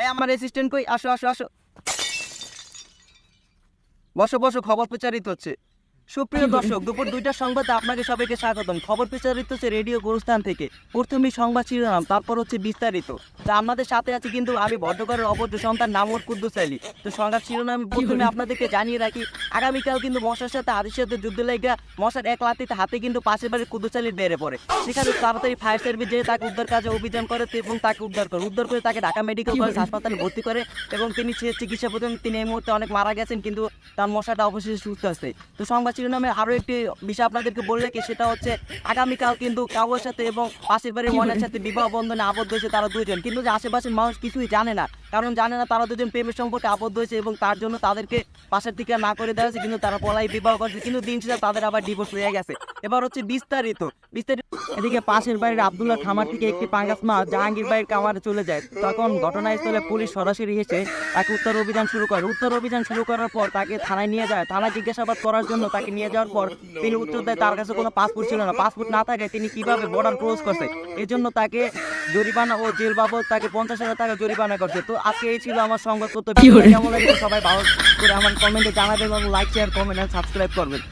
এই আমার অ্যাসিস্ট্যান্ট কই? আসো আসো আসো। বসো বসো খবর প্রচারিত হচ্ছে। সুপ্রিয় দর্শক দুপুর দুইটার সংবাদে আপনাকে সবাইকে স্বাগতম। খবর প্রচারিত হচ্ছে রেডিও গুরুস্থান থেকে। প্রথমেই সংবাদ শিরোনাম তারপর হচ্ছে বিস্তারিত। তা আপনাদের সাথে আছে কিন্তু আমি ভদ্রকরের অবদ্ধ সন্তান নামর কুদ্দুস আলী। তো সংবাদ শিরোনাম প্রথমে আপনাদেরকে জানিয়ে রাখি আগামীকাল কিন্তু মশার সাথে আদির সাথে যুদ্ধ লেগে মশার এক লাতিতে হাতে কিন্তু পাশের বাড়ির কুদ্দুস বেড়ে পড়ে। সেখানে তাড়াতাড়ি ফায়ার সার্ভিস যেয়ে তাকে উদ্ধার কাজে অভিযান করে এবং তাকে উদ্ধার করে। উদ্ধার করে তাকে ঢাকা মেডিকেল কলেজ হাসপাতালে ভর্তি করে এবং তিনি সে চিকিৎসা প্রদান তিনি এই মুহূর্তে অনেক মারা গেছেন কিন্তু তার মশাটা অবশেষে সুস্থ আছে। তো সংবাদ শিরোনামে আরও একটি বিষয় আপনাদেরকে বলে রাখি সেটা হচ্ছে আগামীকাল কিন্তু কাউর সাথে এবং পাশের বাড়ির মনের সাথে বিবাহ বন্ধনে আবদ্ধ হয়েছে তারা দুজন কিন্তু যে আশেপাশের মানুষ কিছুই জানে না কারণ জানে না তারা দুজন প্রেমের সম্পর্কে আবদ্ধ হয়েছে এবং তার জন্য তাদেরকে পাশের দিকে না করে দেওয়া হয়েছে কিন্তু তারা পলাই বিবাহ করছে কিন্তু দিন শেষে তাদের আবার ডিভোর্স হয়ে গেছে। এবার হচ্ছে বিস্তারিত। বিস্তারিত এদিকে পাশের বাড়ির আবদুল্লাহ খামার থেকে একটি পাঙ্গাস মাছ জাহাঙ্গীর বাড়ির কামারে চলে যায়। তখন ঘটনাস্থলে পুলিশ সরাসরি এসে তাকে উত্তর অভিযান শুরু করে। উত্তর অভিযান শুরু করার পর তাকে থানায় নিয়ে যায়। থানায় জিজ্ঞাসাবাদ করার জন্য তাকে নিয়ে যাওয়ার পর তিনি উত্তর দেয় তার কাছে কোনো পাসপোর্ট ছিল না। পাসপোর্ট না থাকে তিনি কীভাবে বর্ডার ক্রস করছে? এই জন্য তাকে জরিমানা ও জেল বাবদ তাকে পঞ্চাশ হাজার টাকা জরিমানা করছে। তো আজকে এই ছিল আমার সংবাদপত্র। কেমন লাগে সবাই ভালো করে আমার কমেন্টে জানাবেন এবং লাইক শেয়ার কমেন্ট সাবস্ক্রাইব করবেন।